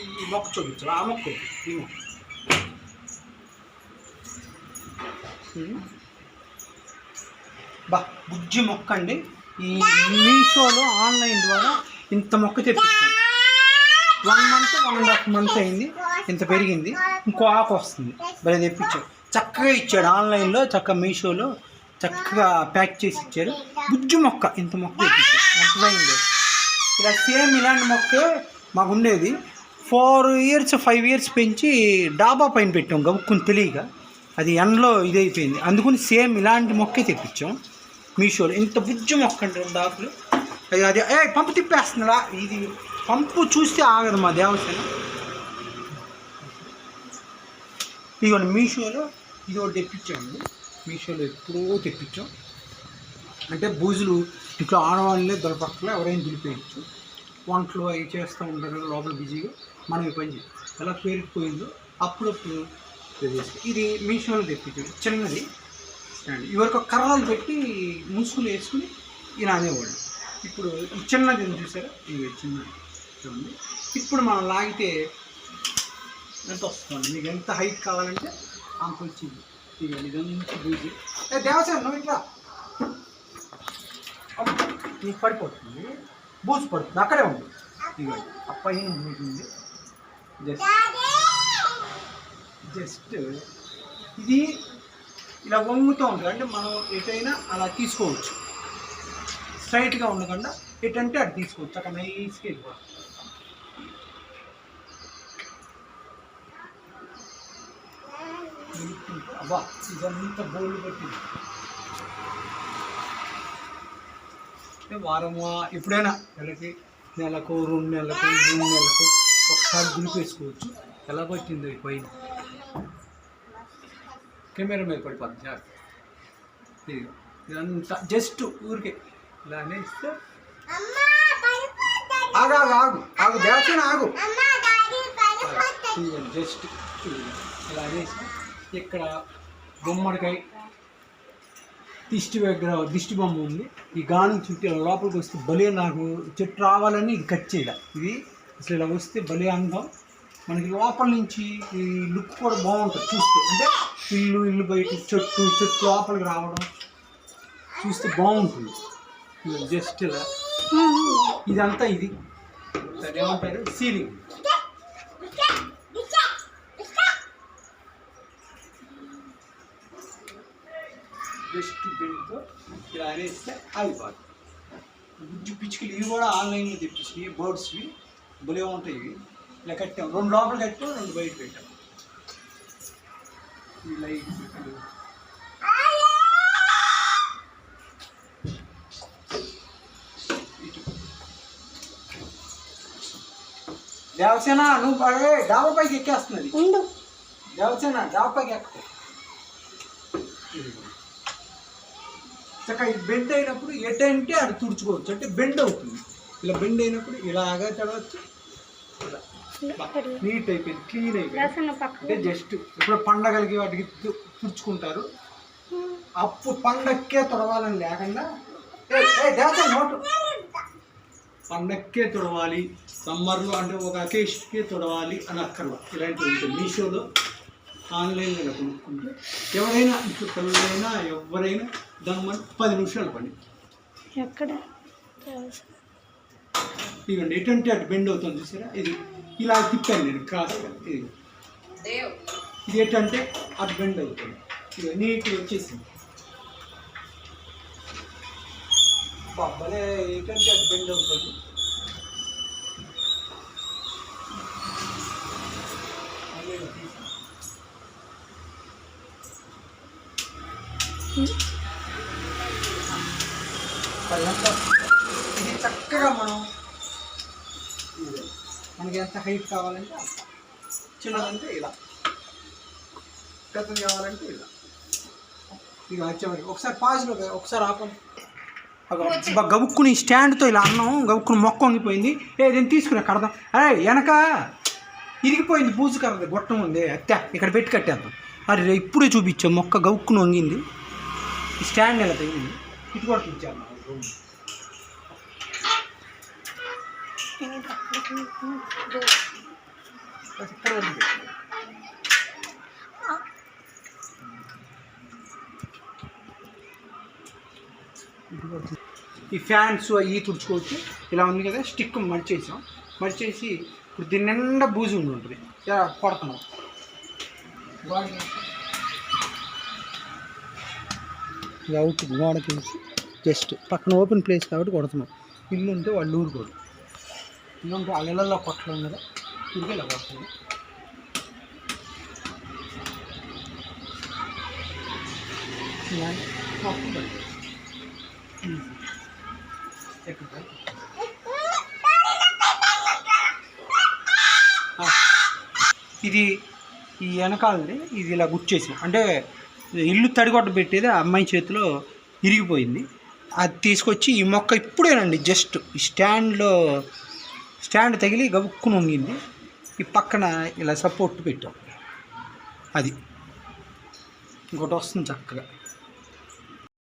ఈ- మొక్క చూపించాలి ఆ మొక్క ఈ మొక్క బా బుజ్జి మొక్క అండి ఈ మీషోలో ఆన్లైన్ ద్వారా ఇంత మొక్క తెప్పించాను one month one and half month అయింది. ఇంత పెరిగింది. ఇంకో ఆకు వస్తుంది. భలే తెప్పించాడు చక్కగా ఇచ్చాడు ఆన్లైన్లో చక్కగా మీషోలో చక్కగా ప్యాక్ చేసి ఇచ్చారు. బుజ్జి మొక్క ఇంత మొక్క తెప్పించాడు ఎంత అయింది. ఇలా సేమ్ ఇలాంటి మొక్కే మాకు ఉండేది ఫోర్ ఇయర్స్ ఫైవ్ ఇయర్స్ పెంచి డాబా పైన పెట్టాం గబుక్కుని తెలియక. అది ఎండలో ఇదైపోయింది. అందుకని సేమ్ ఇలాంటి మొక్కే తెప్పించాం. మీషోలో. ఇంత బుజ్జి మొక్క అంటే రెండు ఆకులు. అది అది ఏ పంపు తిప్పేస్తున్నాడా? ఇది పంపు చూస్తే ఆగదు మా దేవసేన. ఇదిగోండి మీషోలో ఇది ఒకటి తెప్పించాము మీషోలో ఎప్పుడో తెప్పించాం. అంటే బూజులు ఇంట్లో ఆడవాళ్ళే దొరపక్కల ఎవరైనా దులిపేయచ్చు వంటలు అవి చేస్తూ ఉంటారు లోపల బిజీగా. మనం ఈ పని చేయం. ఎలా పేరుకుపోయిందో అప్పుడప్పుడు ఇది మీషోలో తెప్పించాడు చిన్నది. స్టాండ్ ఇవరకు కర్రలు పెట్టి ముసుగులు వేసుకుని ఇలా అనేవాడు. ఇప్పుడు ఈ చిన్నది ఏం చూసారా? ఇది చిన్నది. ఇప్పుడు మనం లాగితే ఎంత వస్తుంది? మీకు ఎంత హైట్ కావాలంటే అంత వచ్చింది. ఇక ఇదంతా చూసి ఏ దేవసేన నువ్వు ఇట్లా. నీకు పడిపోతుంది. బూజు పడుతుంది. అక్కడే ఉంది ఇక అప్పయ్య ఉంటుంది జస్ట్ జస్ట్ ఇది ఇలా వంగుతూ ఉంటుంది. అంటే మనం ఎటైనా అలా తీసుకోవచ్చు. స్ట్రైట్గా ఉండకుండా ఎటంటే అటు తీసుకోవచ్చు. అక్కడ నైస్గా వెళ్ళిపోతుంది అబ్బా ఇదంతా బోల్డ్ పెట్టింది. అంటే వారమా ఎప్పుడైనా నెలకి నెలకు రెండు నెలలకు మూడు నెలలకు ఒకసారి దులిపేసుకోవచ్చు ఎలా పట్టిందో ఈ పైన? కెమెరా మీద పడిపోతుంది జాగ్రత్త ఇదంతా జస్ట్ ఊరికే ఇలా అనేస్తే. ఆగు ఆగు ఆగు ఆగు దేవసేన ఆగు. జస్ట్ ఇలా అనేసి ఇక్కడ గుమ్మడికాయ దిష్టి విగ్రహం దిష్టి బొమ్మ ఉంది. ఈ గానం చుట్టూ ఇలా లోపలికి వస్తే బలి నాకు చెట్టు రావాలని ఇది కట్ చేయడం ఇది అసలు ఇలా వస్తే బలి అందం. మనకి లోపల నుంచి ఈ లుక్ కూడా బాగుంటుంది చూస్తే. అంటే ఇల్లు ఇల్లు బయట చెట్టు చెట్టు లోపలికి రావడం చూస్తే బాగుంటుంది. జస్ట్ ఇలా. ఇదంతా ఇది. ఏమంటారు? సీలింగ్. జస్ట్ బెల్ట్తో ఇలా అనేస్తే ఆగిపోతుంది బుజ్జి పిచ్చుకలు ఇవి కూడా ఆన్లైన్లో తెప్పించి బర్డ్స్వి భలే ఉంటాయి ఇవి. ఇలా కట్టాం. రెండు లోపల కట్టాం రెండు బయట పెట్టాం. ఈ లైట్. దేవసేన నువ్వు ఏ, డాబా పైకి ఎక్కేస్తున్నది దేవసేన డాబా పైకి ఎక్కు. చక్కగా ఇది బెండ్ అయినప్పుడు ఎటంటే అది తుడుచుకోవచ్చు. అంటే బెండ్ అవుతుంది. ఇలా బెండ్ అయినప్పుడు ఇలాగా చదవచ్చు నీట్ అయిపోయింది. క్లీన్ అయిపోయింది. అంటే జస్ట్ ఇప్పుడు పండగలకి వాటికి తుడుచుకుంటారు. అప్పు పండక్కే తొడవాలని లేకుండా నోటు. పండక్కే తొడవాలి. సమ్మర్లో అంటే ఒక అకేషన్కే తొడవాలి అని అక్కర్లా. ఇలాంటివి ఉంటాయి. మీషోలో ఆన్లైన్లో కొనుక్కుంటే ఎవరైనా ఇంట్లో పిల్లలైనా ఎవరైనా దమ్మని పది నిమిషాలు పని. ఎక్కడ? ఇదిగోండి ఎటువంటి అటు బెండ్ అవుతుంది చూసారా? ఇది ఇలా తిప్పాను నేను క్రాస్ ఇది ఇది ఏంటంటే అటు బెండ్ అవుతుంది. ఇది నీట్గా వచ్చేసింది. బాబాలే ఏంటంటే అటు బెండ్ అవుతుంది. ఇది చక్కగా మనం మనకి ఎంత హైట్ కావాలంటే. చిన్నదంటే ఇలా. పెద్దది కావాలంటే ఇలా. ఇక వచ్చేవారికి ఒకసారి పాజ్లో ఒకసారి ఆపండి అగో, గబుక్కుని స్టాండ్తో ఇలా అన్నం గబుక్కుని మొక్క వంగిపోయింది ఏ నేను తీసుకురా కడదాం. అరే వెనక ఇరిగిపోయింది బూజు కరది గొట్టం ఉంది. అత్తే ఇక్కడ పెట్టి కట్టేద్దాం. అరే ఇప్పుడే చూపించాం మొక్క గబుక్కుని వంగింది. స్టాండ్ ఇలా తగిలి ఇటు కూడా చూపించాను ఇక్కడ ఉంది. ఈ ఫ్యాన్స్ అవి తుడుచుకోవచ్చు. ఇలా ఉంది కదా స్టిక్ మడిచేసాం మడిచేసి ఇప్పుడు దీని నిండా బూజు ఉండి ఉంటుంది. ఇలా కొడుతున్నాం ఇది అవుట్ గోడకి జస్ట్ పక్కన ఓపెన్ ప్లేస్ కాబట్టి కొడుతున్నాం. ఇల్లు ఉంటే వాళ్ళు ఊరుకోడు ఇల్లు ఉంటే వాళ్ళ ఇళ్ళల్లో కొట్టడం కదా. ఊరికే ఇలా కొడుతుంది ఇది ఈ వెనకాలని ఇది ఇలా గుచ్చేసాం అంటే ఇల్లు తడిగొట్ట పెట్టేది ఆ అమ్మాయి చేతిలో ఇరిగిపోయింది. అది తీసుకొచ్చి ఈ మొక్క ఇప్పుడేనండి జస్ట్ ఈ స్టాండ్లో స్టాండ్ తగిలి గబుక్కుని ఉంగింది ఈ పక్కన ఇలా సపోర్ట్ పెట్టాం. అది. ఇంకోటి వస్తుంది చక్కగా.